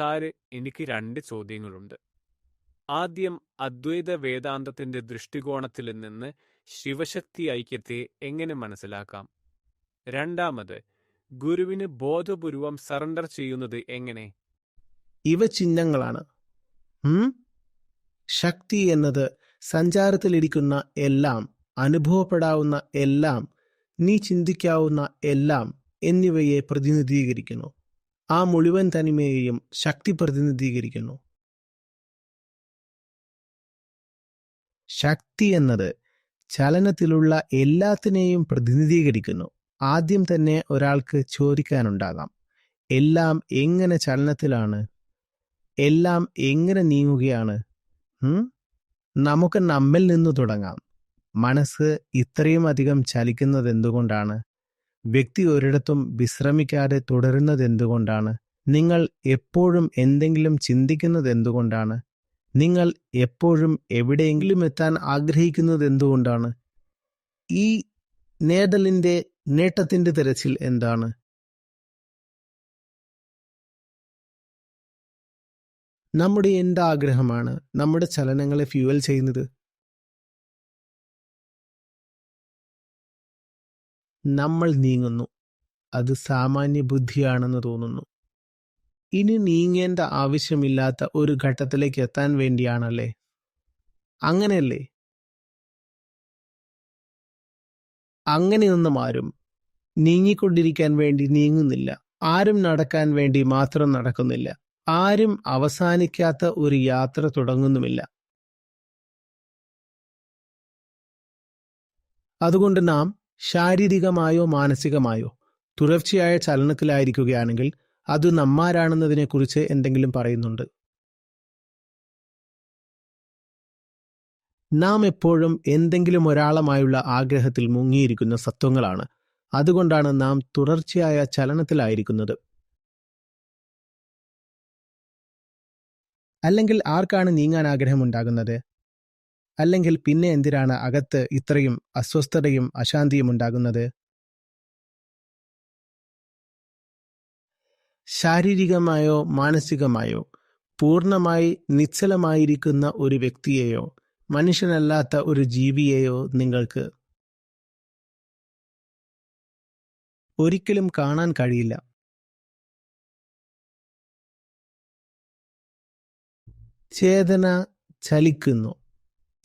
Sir എനിക്ക് രണ്ട് ചോദ്യങ്ങളുണ്ട്. ആദ്യം അദ്വൈത വേദാന്തത്തിന്റെ ദൃഷ്ടികോണത്തിൽ നിന്ന് ശിവശക്തി ഐക്യത്തെ എങ്ങനെ മനസ്സിലാക്കാം? രണ്ടാമത് ഗുരുവിന് ബോധപൂർവം സറണ്ടർ ചെയ്യുന്നത് എങ്ങനെ? ഇവ ചിഹ്നങ്ങളാണ്? ശക്തി എന്നത് സഞ്ചാരത്തിലിരിക്കുന്ന എല്ലാം അനുഭവപ്പെടാവുന്ന എല്ലാം നീ ചിന്തിക്കാവുന്ന എല്ലാം എന്നിവയെ പ്രതിനിധീകരിക്കുന്നു. ആ മുഴുവൻ തനിമയെയും ശക്തി പ്രതിനിധീകരിക്കുന്നു ശക്തി എന്നത് ചലനത്തിലുള്ള എല്ലാത്തിനെയും പ്രതിനിധീകരിക്കുന്നു. ആദ്യം തന്നെ ഒരാൾക്ക് ചോദിക്കാനുണ്ടാകാം എല്ലാം എങ്ങനെ ചലനത്തിലാണ്? എല്ലാം എങ്ങനെ നീങ്ങുകയാണ്? നമുക്ക് നമ്മിൽ നിന്ന് തുടങ്ങാം. മനസ്സ് ഇത്രയും അധികം ചലിക്കുന്നത് എന്തുകൊണ്ടാണ് വ്യക്തി ഒരിടത്തും വിശ്രമിക്കാതെ തുടരുന്നത് എന്തുകൊണ്ടാണ് നിങ്ങൾ എപ്പോഴും എന്തെങ്കിലും ചിന്തിക്കുന്നത് എന്തുകൊണ്ടാണ് നിങ്ങൾ എപ്പോഴും എവിടെയെങ്കിലും എത്താൻ ആഗ്രഹിക്കുന്നത് എന്തുകൊണ്ടാണ് ഈ നേടലിന്റെ നേട്ടത്തിന്റെ തിരച്ചിൽ എന്താണ്? നമ്മുടെ എന്താഗ്രഹമാണ്? നമ്മുടെ ചലനങ്ങളെ ഫ്യൂവൽ ചെയ്യുന്നത്? നമ്മൾ നീങ്ങുന്നു. അത് സാമാന്യ ബുദ്ധിയാണെന്ന് തോന്നുന്നു. ഇനി നീങ്ങേണ്ട ആവശ്യമില്ലാത്ത ഒരു ഘട്ടത്തിലേക്ക് എത്താൻ വേണ്ടിയാണല്ലേ? അങ്ങനെയല്ലേ? അങ്ങനെയൊന്നും ആരും നീങ്ങിക്കൊണ്ടിരിക്കാൻ വേണ്ടി നീങ്ങുന്നില്ല. ആരും നടക്കാൻ വേണ്ടി മാത്രം നടക്കുന്നില്ല. ആരും അവസാനിക്കാത്ത ഒരു യാത്ര തുടങ്ങുന്നുമില്ല. അതുകൊണ്ട് നാം ശാരീരികമായോ മാനസികമായോ തുടർച്ചയായ ചലനത്തിലായിരിക്കുകയാണെങ്കിൽ അത് നമ്മാരാണെന്നതിനെക്കുറിച്ച് എന്തെങ്കിലും പറയുന്നുണ്ട്. നാം എപ്പോഴും എന്തെങ്കിലും ഒരാളുമായുള്ള ആഗ്രഹത്തിൽ മുങ്ങിയിരിക്കുന്ന സത്വങ്ങളാണ്. അതുകൊണ്ടാണ് നാം തുടർച്ചയായ ചലനത്തിലായിരിക്കുന്നത്. അല്ലെങ്കിൽ ആർക്കാണ് നീങ്ങാൻ ആഗ്രഹമുണ്ടാകുന്നത്? അല്ലെങ്കിൽ പിന്നെ എന്തിനാണ് അകത്ത് ഇത്രയും അസ്വസ്ഥതയും അശാന്തിയും ഉണ്ടാകുന്നത്? ശാരീരികമായോ മാനസികമായോ പൂർണമായി നിശ്ചലമായിരിക്കുന്ന ഒരു വ്യക്തിയെയോ മനുഷ്യനല്ലാത്ത ഒരു ജീവിയെയോ നിങ്ങൾക്ക് ഒരിക്കലും കാണാൻ കഴിയില്ല. ചേതന ചലിക്കുന്നു.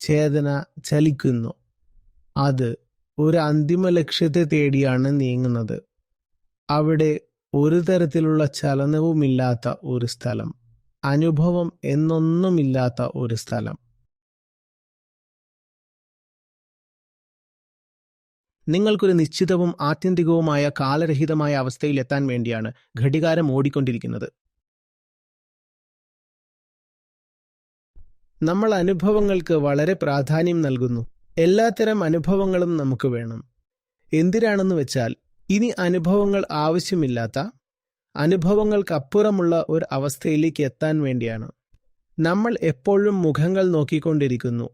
ചേതന ചലിക്കുന്നു. അത് ഒരു അന്തിമ ലക്ഷ്യത്തെ തേടിയാണ് നീങ്ങുന്നത്. അവിടെ ഒരു തരത്തിലുള്ള ചലനവുമില്ലാത്ത ഒരു സ്ഥലം അനുഭവം എന്നൊന്നുമില്ലാത്ത ഒരു സ്ഥലം. നിങ്ങൾക്കൊരു നിശ്ചിതവും ആത്യന്തികവുമായ കാലരഹിതമായ അവസ്ഥയിൽ എത്താൻ വേണ്ടിയാണ് ഘടികാരം ഓടിക്കൊണ്ടിരിക്കുന്നത്. നമ്മൾ അനുഭവങ്ങൾക്ക് വളരെ പ്രാധാന്യം നൽകുന്നു. എല്ലാത്തരം അനുഭവങ്ങളും നമുക്ക് വേണം. എന്തിനാണെന്ന് വെച്ചാൽ ഇനി അനുഭവങ്ങൾ ആവശ്യമില്ലാത്ത അനുഭവങ്ങൾക്കപ്പുറമുള്ള ഒരു അവസ്ഥയിലേക്ക് എത്താൻ വേണ്ടിയാണ്. നമ്മൾ എപ്പോഴും മുഖങ്ങൾ നോക്കിക്കൊണ്ടിരിക്കുന്നു.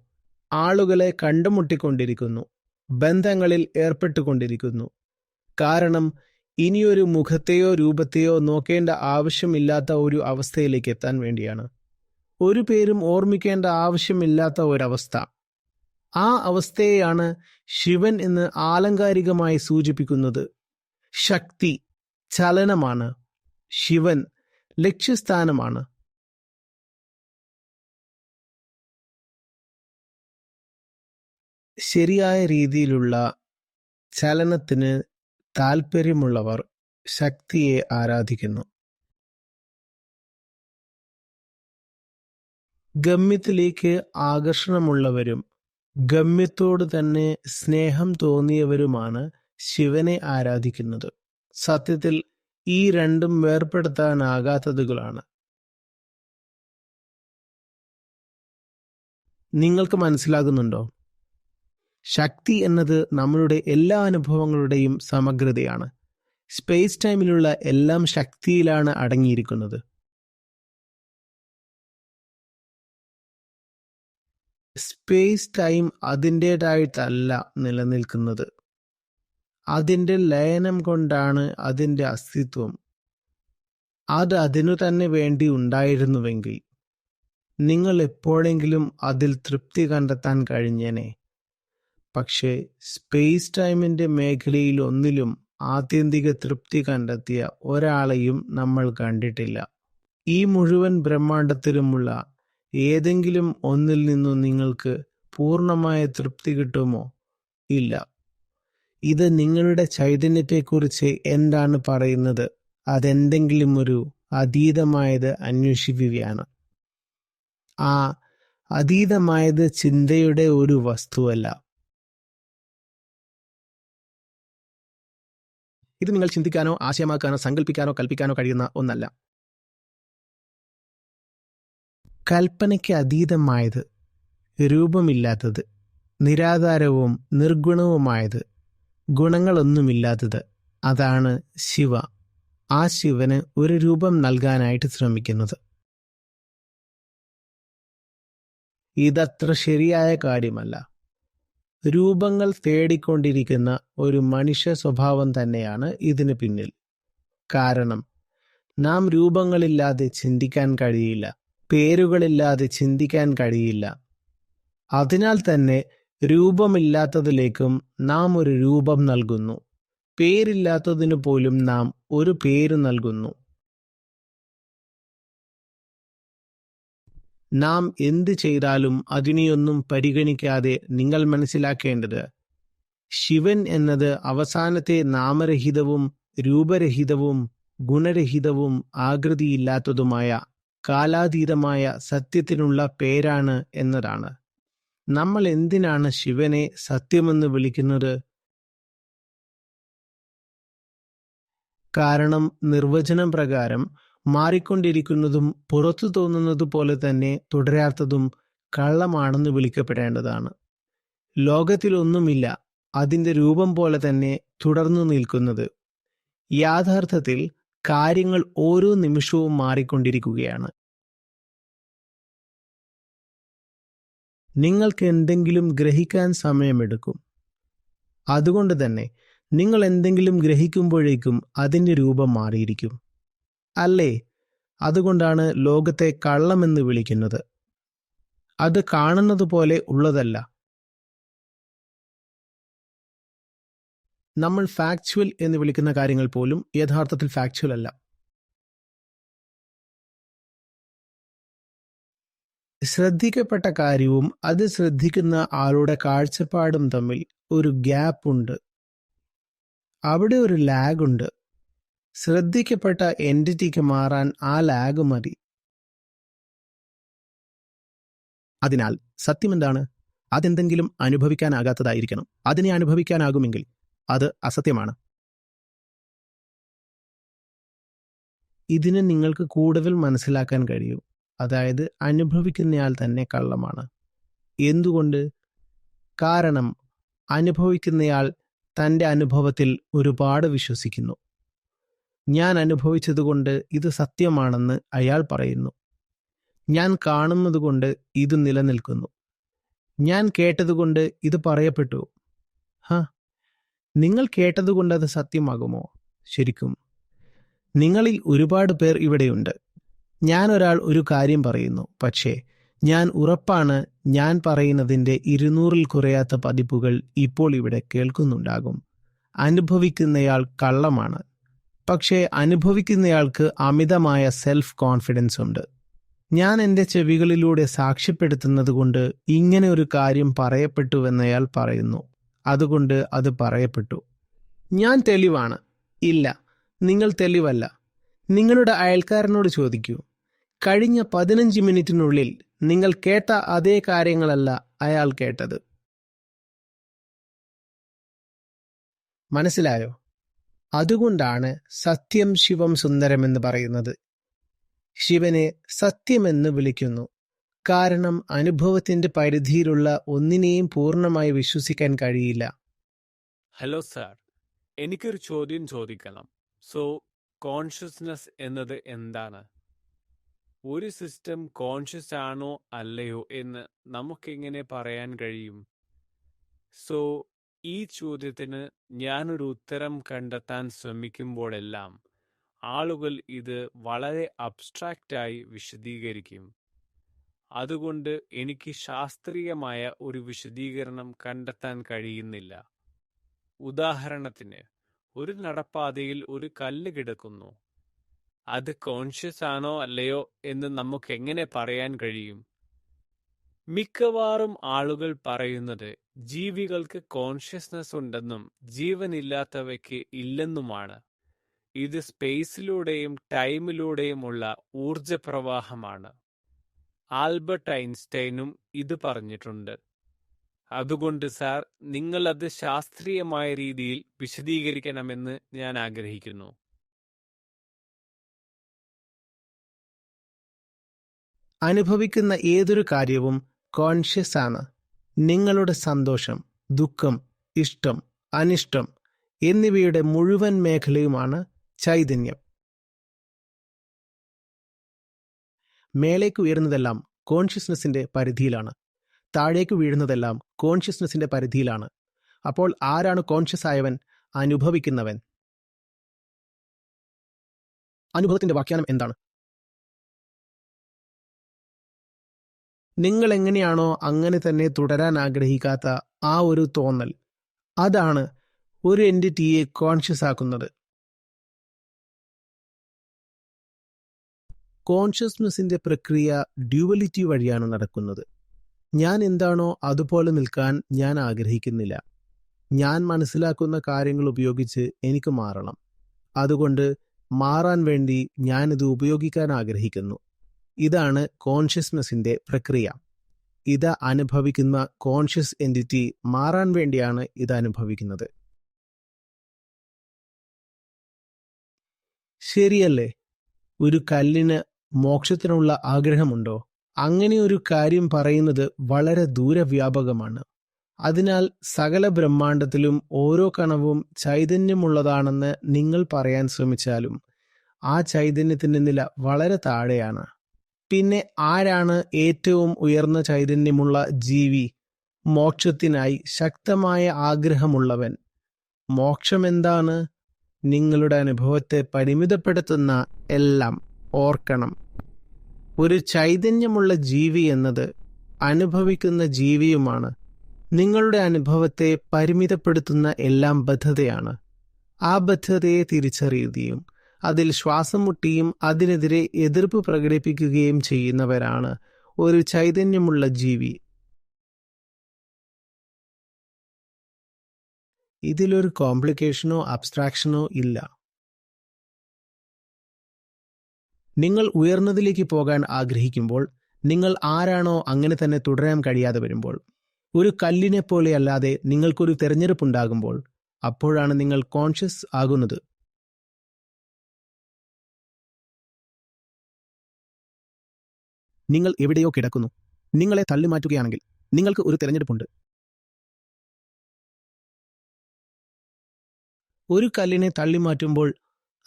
ആളുകളെ കണ്ടുമുട്ടിക്കൊണ്ടിരിക്കുന്നു. ബന്ധങ്ങളിൽ ഏർപ്പെട്ടുകൊണ്ടിരിക്കുന്നു. കാരണം ഇനിയൊരു മുഖത്തെയോ രൂപത്തെയോ നോക്കേണ്ട ആവശ്യമില്ലാത്ത ഒരു അവസ്ഥയിലേക്ക് എത്താൻ വേണ്ടിയാണ്. ഒരു പേരും ഓർമ്മിക്കേണ്ട ആവശ്യമില്ലാത്ത ഒരവസ്ഥ. ആ അവസ്ഥയെയാണ് ശിവൻ എന്ന് ആലങ്കാരികമായി സൂചിപ്പിക്കുന്നത്. ശക്തി ചലനമാണ്. ശിവൻ ലക്ഷ്യസ്ഥാനമാണ്. ശരിയായ രീതിയിലുള്ള ചലനത്തിന് താൽപ്പര്യമുള്ളവർ ശക്തിയെ ആരാധിക്കുന്നു. ഗമ്യത്തിലേക്ക് ആകർഷണമുള്ളവരും ഗമ്യത്തോട് തന്നെ സ്നേഹം തോന്നിയവരുമാണ് ശിവനെ ആരാധിക്കുന്നത്. സത്യത്തിൽ ഈ രണ്ടും വേർപെടുത്താനാകാത്തതുകളാണ്. നിങ്ങൾക്ക് മനസ്സിലാകുന്നുണ്ടോ? ശക്തി എന്നത് നമ്മളുടെ എല്ലാ അനുഭവങ്ങളുടെയും സമഗ്രതയാണ്. സ്പേസ് ടൈമിലുള്ള എല്ലാം ശക്തിയിലാണ് അടങ്ങിയിരിക്കുന്നത്. സ്പേസ് ടൈം അതിന്റെതായിട്ടല്ല നിലനിൽക്കുന്നത്. അതിന്റെ ലയനം കൊണ്ടാണ് അതിന്റെ അസ്തിത്വം. അത് അതിനു തന്നെ വേണ്ടി ഉണ്ടായിരുന്നുവെങ്കിൽ നിങ്ങൾ എപ്പോഴെങ്കിലും അതിൽ തൃപ്തി കണ്ടെത്താൻ കഴിഞ്ഞേനെ. പക്ഷേ സ്പേസ് ടൈമിന്റെ മേഖലയിൽ ഒന്നിലും ആത്യന്തിക തൃപ്തി കണ്ടെത്തിയ ഒരാളെയും നമ്മൾ കണ്ടിട്ടില്ല. ഈ മുഴുവൻ ബ്രഹ്മാണ്ടത്തിലുമുള്ള ഏതെങ്കിലും ഒന്നിൽ നിന്നും നിങ്ങൾക്ക് പൂർണമായ തൃപ്തി കിട്ടുമോ? ഇല്ല. ഇത് നിങ്ങളുടെ ചൈതന്യത്തെക്കുറിച്ച് എന്താണ് പറയുന്നത്? അതെന്തെങ്കിലും ഒരു അതീതമായത് അന്വേഷിക്കുകയാണ്. ആ അതീതമായത് ചിന്തയുടെ ഒരു വസ്തുവല്ല. ഇത് നിങ്ങൾ ചിന്തിക്കാനോ ആശയമാക്കാനോ സങ്കല്പിക്കാനോ കൽപ്പിക്കാനോ കഴിയുന്ന ഒന്നല്ല. കൽപ്പനയ്ക്ക് അതീതമായത് രൂപമില്ലാത്തത് നിരാധാരവും നിർഗുണവുമായത് ഗുണങ്ങളൊന്നുമില്ലാത്തത് അതാണ് ശിവ. ആ ശിവന് ഒരു രൂപം നൽകാനായിട്ട് ശ്രമിക്കുന്നത്. ഇതത്ര ശരിയായ കാര്യമല്ല. രൂപങ്ങൾ തേടിക്കൊണ്ടിരിക്കുന്ന ഒരു മനുഷ്യ സ്വഭാവം തന്നെയാണ് ഇതിന് പിന്നിൽ. കാരണം നാം രൂപങ്ങളില്ലാതെ ചിന്തിക്കാൻ കഴിയില്ല. പേരുകളില്ലാതെ ചിന്തിക്കാൻ കഴിയില്ല. അതിനാൽ തന്നെ രൂപമില്ലാത്തതിലേക്കും നാം ഒരു രൂപം നൽകുന്നു. പേരില്ലാത്തതിനു പോലും നാം ഒരു പേര് നൽകുന്നു. നാം എന്ത് ചെയ്താലും അതിനെയൊന്നും പരിഗണിക്കാതെ നിങ്ങൾ മനസ്സിലാക്കേണ്ടത് ശിവൻ എന്നത് അവസാനത്തെ നാമരഹിതവും രൂപരഹിതവും ഗുണരഹിതവും ആകൃതിയില്ലാത്തതുമായ കാലാതീതമായ സത്യത്തിനുള്ള പേരാണ് എന്നതാണ്. നമ്മൾ എന്തിനാണ് ശിവനെ സത്യമെന്ന് വിളിക്കുന്നത്? കാരണം നിർവചനം പ്രകാരം മാറിക്കൊണ്ടിരിക്കുന്നതും പുറത്തു തോന്നുന്നത് പോലെ തന്നെ തുടരാത്തതും കള്ളമാണെന്ന് വിളിക്കപ്പെടേണ്ടതാണ്. ലോകത്തിലൊന്നുമില്ല അതിന്റെ രൂപം പോലെ തന്നെ തുടർന്നു നിൽക്കുന്നത്. യാഥാർത്ഥത്തിൽ കാര്യങ്ങൾ ഓരോ നിമിഷവും മാറിക്കൊണ്ടിരിക്കുകയാണ്. നിങ്ങൾക്ക് എന്തെങ്കിലും ഗ്രഹിക്കാൻ സമയമെടുക്കും. അതുകൊണ്ട് തന്നെ നിങ്ങൾ എന്തെങ്കിലും ഗ്രഹിക്കുമ്പോഴേക്കും അതിന്റെ രൂപം മാറിയിരിക്കും. അല്ലേ? അതുകൊണ്ടാണ് ലോകത്തെ കള്ളമെന്ന് വിളിക്കുന്നത്. അത് കാണുന്നത് പോലെ ഉള്ളതല്ല. നമ്മൾ ഫാക്ച്വൽ എന്ന് വിളിക്കുന്ന കാര്യങ്ങൾ പോലും യഥാർത്ഥത്തിൽ ഫാക്ച്വൽ അല്ല. ശ്രദ്ധിക്കപ്പെട്ട കാര്യവും അത് ശ്രദ്ധിക്കുന്ന ആളുടെ കാഴ്ചപ്പാടും തമ്മിൽ ഒരു ഗ്യാപ്പ് ഉണ്ട്. അവിടെ ഒരു ലാഗ് ഉണ്ട്. ശ്രദ്ധിക്കപ്പെട്ട എന്റിറ്റിക്ക് മാറാൻ ആ ലാഗ് മതി. അതിനാൽ സത്യം എന്താണ്? അതെന്തെങ്കിലും അനുഭവിക്കാനാകാത്തതായിരിക്കണം. അതിനെ അനുഭവിക്കാനാകുമെങ്കിൽ അത് അസത്യമാണ്. ഇതിനെ നിങ്ങൾക്ക് കൂടുതൽ മനസ്സിലാക്കാൻ കഴിയും. അതായത് അനുഭവിക്കുന്നയാൾ തന്നെ കള്ളമാണ്. എന്തുകൊണ്ട്? കാരണം അനുഭവിക്കുന്നയാൾ തന്റെ അനുഭവത്തിൽ ഒരുപാട് വിശ്വസിക്കുന്നു. ഞാൻ അനുഭവിച്ചതുകൊണ്ട് ഇത് സത്യമാണെന്ന് അയാൾ പറയുന്നു. ഞാൻ കാണുന്നതുകൊണ്ട് ഇത് നിലനിൽക്കുന്നു. ഞാൻ കേട്ടതുകൊണ്ട് ഇത് പറയപ്പെട്ടു. ഹ നിങ്ങൾ കേട്ടതുകൊണ്ട് അത് സത്യമാകുമോ? ശരിക്കും നിങ്ങളിൽ ഒരുപാട് പേർ ഇവിടെയുണ്ട്. ഞാൻ ഒരാൾ ഒരു കാര്യം പറയുന്നു. പക്ഷേ ഞാൻ ഉറപ്പാണ് ഞാൻ പറയുന്നതിന്റെ ഇരുന്നൂറിൽ കുറയാത്ത പതിപ്പുകൾ ഇപ്പോൾ ഇവിടെ കേൾക്കുന്നുണ്ടാകും. അനുഭവിക്കുന്നയാൾ കള്ളമാണ്. പക്ഷേ അനുഭവിക്കുന്നയാൾക്ക് അമിതമായ സെൽഫ് കോൺഫിഡൻസ് ഉണ്ട്. ഞാൻ എന്റെ ചെവികളിലൂടെ സാക്ഷ്യപ്പെടുത്തുന്നത് കൊണ്ട് ഇങ്ങനെ ഒരു കാര്യം പറയപ്പെട്ടുവെന്നയാൾ പറയുന്നു. അതുകൊണ്ട് അത് പറയപ്പെട്ടു. ഞാൻ തെളിവാണ്. ഇല്ല നിങ്ങൾ തെളിവല്ല. നിങ്ങളുടെ അയൽക്കാരനോട് ചോദിക്കൂ. കഴിഞ്ഞ പതിനഞ്ച് മിനിറ്റിനുള്ളിൽ നിങ്ങൾ കേട്ട അതേ കാര്യങ്ങളല്ല അയാൾ കേട്ടത്. മനസ്സിലായോ? അതുകൊണ്ടാണ് സത്യം ശിവം സുന്ദരം എന്ന് പറയുന്നത്. ശിവനെ സത്യമെന്ന് വിളിക്കുന്നു. കാരണം അനുഭവത്തിന്റെ പരിധിയിലുള്ള ഒന്നിനെയും പൂർണമായി വിശ്വസിക്കാൻ കഴിയില്ല. ഹലോ സാർ എനിക്കൊരു ചോദ്യം ചോദിക്കണം. സോ കോൺഷ്യസ്നസ് എന്നത് എന്താണ്? ഒരു സിസ്റ്റം കോൺഷ്യസ് ആണോ അല്ലയോ എന്ന് നമുക്കെങ്ങനെ പറയാൻ കഴിയും? സോ ഈ ചോദ്യത്തിന് ഞാനൊരു ഉത്തരം കണ്ടെത്താൻ ശ്രമിക്കുമ്പോഴെല്ലാം ആളുകൾ ഇത് വളരെ അബ്സ്ട്രാക്റ്റായി വിശദീകരിക്കും. അതുകൊണ്ട് എനിക്ക് ശാസ്ത്രീയമായ ഒരു വിശദീകരണം കണ്ടെത്താൻ കഴിയുന്നില്ല. ഉദാഹരണത്തിന് ഒരു നടപ്പാതയിൽ ഒരു കല്ല് കിടക്കുന്നു. അത് കോൺഷ്യസ് ആണോ അല്ലയോ എന്ന് നമുക്ക് എങ്ങനെ പറയാൻ കഴിയും? മിക്കവാറും ആളുകൾ പറയുന്നത് ജീവികൾക്ക് കോൺഷ്യസ്നസ് ഉണ്ടെന്നും ജീവനില്ലാത്തവയ്ക്ക് ഇല്ലെന്നുമാണ്. ഇത് സ്പേസിലൂടെയും ടൈമിലൂടെയുമുള്ള ഊർജപ്രവാഹമാണ് ആൽബർട്ട് ഐൻസ്റ്റൈനും ഇത് പറഞ്ഞിട്ടുണ്ട്. അതുകൊണ്ട് സാർ നിങ്ങൾ അത് ശാസ്ത്രീയമായ രീതിയിൽ വിശദീകരിക്കണമെന്ന് ഞാൻ ആഗ്രഹിക്കുന്നു. അനുഭവിക്കുന്ന ഏതൊരു കാര്യവും കോൺഷ്യസ് ആണ്. നിങ്ങളുടെ സന്തോഷം ദുഃഖം ഇഷ്ടം അനിഷ്ടം എന്നിവയുടെ മുഴുവൻ മേഖലയുമാണ് ചൈതന്യം. മേലേക്ക് ഉയരുന്നതെല്ലാം കോൺഷ്യസ്നെസ്സിന്റെ പരിധിയിലാണ്. താഴേക്ക് വീഴുന്നതെല്ലാം കോൺഷ്യസ്നെസ്സിന്റെ പരിധിയിലാണ്. അപ്പോൾ ആരാണ് കോൺഷ്യസ് ആയവൻ? അനുഭവിക്കുന്നവൻ. അനുഭവത്തിന്റെ വ്യാഖ്യാനം എന്താണ്? നിങ്ങൾ എങ്ങനെയാണോ അങ്ങനെ തന്നെ തുടരാൻ ആഗ്രഹിക്കാത്ത ആ ഒരു തോന്നൽ അതാണ് ഒരു എന്റിറ്റിയെ കോൺഷ്യസ് ആക്കുന്നത്. കോൺഷ്യസ്നെസ്സിന്റെ പ്രക്രിയ ഡ്യുവലിറ്റി വഴിയാണ് നടക്കുന്നത്. ഞാൻ എന്താണോ അതുപോലെ നിൽക്കാൻ ഞാൻ ആഗ്രഹിക്കുന്നില്ല. ഞാൻ മനസ്സിലാക്കുന്ന കാര്യങ്ങൾ ഉപയോഗിച്ച് എനിക്ക് മാറണം. അതുകൊണ്ട് മാറാൻ വേണ്ടി ഞാനിത് ഉപയോഗിക്കാൻ ആഗ്രഹിക്കുന്നു. ഇതാണ് കോൺഷ്യസ്നെസ്സിന്റെ പ്രക്രിയ. ഇത് അനുഭവിക്കുന്ന കോൺഷ്യസ് എന്റിറ്റി മാറാൻ വേണ്ടിയാണ് ഇത് അനുഭവിക്കുന്നത്. ശരിയല്ലേ? ഒരു കല്ലിന് മോക്ഷത്തിനുള്ള ആഗ്രഹമുണ്ടോ? അങ്ങനെ ഒരു കാര്യം പറയുന്നത് വളരെ ദൂരവ്യാപകമാണ്. അതിനാൽ സകല ബ്രഹ്മാണ്ടത്തിലും ഓരോ കണവും ചൈതന്യമുള്ളതാണെന്ന് നിങ്ങൾ പറയാൻ ശ്രമിച്ചാലും ആ ചൈതന്യത്തിന്റെ നില വളരെ താഴെയാണ്. പിന്നെ ആരാണ് ഏറ്റവും ഉയർന്ന ചൈതന്യമുള്ള ജീവി? മോക്ഷത്തിനായി ശക്തമായ ആഗ്രഹമുള്ളവൻ. മോക്ഷമെന്താണ് നിങ്ങളുടെ അനുഭവത്തെ പരിമിതപ്പെടുത്തുന്ന എല്ലാം ഓർക്കണം. ഒരു ചൈതന്യമുള്ള ജീവി എന്നത് അനുഭവിക്കുന്ന ജീവിയുമാണ്. നിങ്ങളുടെ അനുഭവത്തെ പരിമിതപ്പെടുത്തുന്ന എല്ലാം ബദ്ധതയാണ്. ആ ബദ്ധതയെ തിരിച്ചറിയുകയും അതിൽ ശ്വാസം മുട്ടിയും അതിനെതിരെ എതിർപ്പ് പ്രകടിപ്പിക്കുകയും ചെയ്യുന്നവരാണ് ഒരു ചൈതന്യമുള്ള ജീവി. ഇതിലൊരു കോംപ്ലിക്കേഷനോ അബ്സ്ട്രാക്ഷനോ ഇല്ല. നിങ്ങൾ ഉയർന്നതിലേക്ക് പോകാൻ ആഗ്രഹിക്കുമ്പോൾ നിങ്ങൾ ആരാണോ അങ്ങനെ തന്നെ തുടരാൻ കഴിയാതെ വരുമ്പോൾ ഒരു കല്ലിനെ പോലെ അല്ലാതെ നിങ്ങൾക്കൊരു തെരഞ്ഞെടുപ്പുണ്ടാകുമ്പോൾ അപ്പോഴാണ് നിങ്ങൾ കോൺഷ്യസ് ആകുന്നത്. നിങ്ങൾ എവിടെയോ കിടക്കുന്നു. നിങ്ങളെ തള്ളിമാറ്റുകയാണെങ്കിൽ നിങ്ങൾക്ക് ഒരു തിരഞ്ഞെടുപ്പുണ്ട്. ഒരു കല്ലിനെ തള്ളിമാറ്റുമ്പോൾ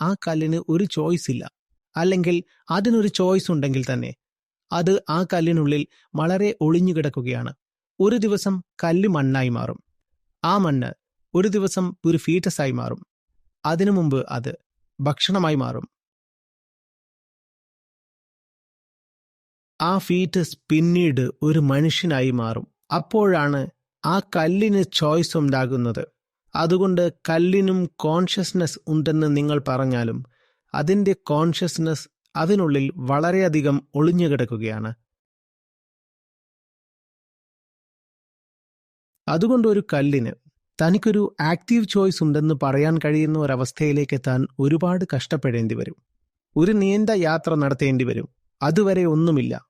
ആ കല്ലിന് ഒരു ചോയ്സ് ഇല്ല. അല്ലെങ്കിൽ അതിനൊരു ചോയ്സ് ഉണ്ടെങ്കിൽ തന്നെ അത് ആ കല്ലിനുള്ളിൽ വളരെ ഒളിഞ്ഞു കിടക്കുകയാണ്. ഒരു ദിവസം കല്ല് മണ്ണായി മാറും. ആ മണ്ണ് ഒരു ദിവസം ഒരു ഫീറ്റസായി മാറും. അതിനു മുമ്പ് അത് ഭക്ഷണമായി മാറും. ആ ഫീറ്റസ് പിന്നീട് ഒരു മനുഷ്യനായി മാറും. അപ്പോഴാണ് ആ കല്ലിന് ചോയ്സ് ഉണ്ടാകുന്നത്. അതുകൊണ്ട് കല്ലിനും കോൺഷ്യസ്നെസ് ഉണ്ടെന്ന് നിങ്ങൾ പറഞ്ഞാലും അതിന്റെ കോൺഷ്യസ്നസ് അതിനുള്ളിൽ വളരെയധികം ഒളിഞ്ഞുകിടക്കുകയാണ് അതുകൊണ്ട് ഒരു കല്ലിന് തനിക്കൊരു ആക്റ്റീവ് ചോയ്സ് ഉണ്ടെന്ന് പറയാൻ കഴിയുന്ന ഒരവസ്ഥയിലേക്ക് എത്താൻ ഒരുപാട് കഷ്ടപ്പെടേണ്ടി വരും. ഒരു നീണ്ട യാത്ര നടത്തേണ്ടി വരും. അതുവരെ ഒന്നുമില്ല.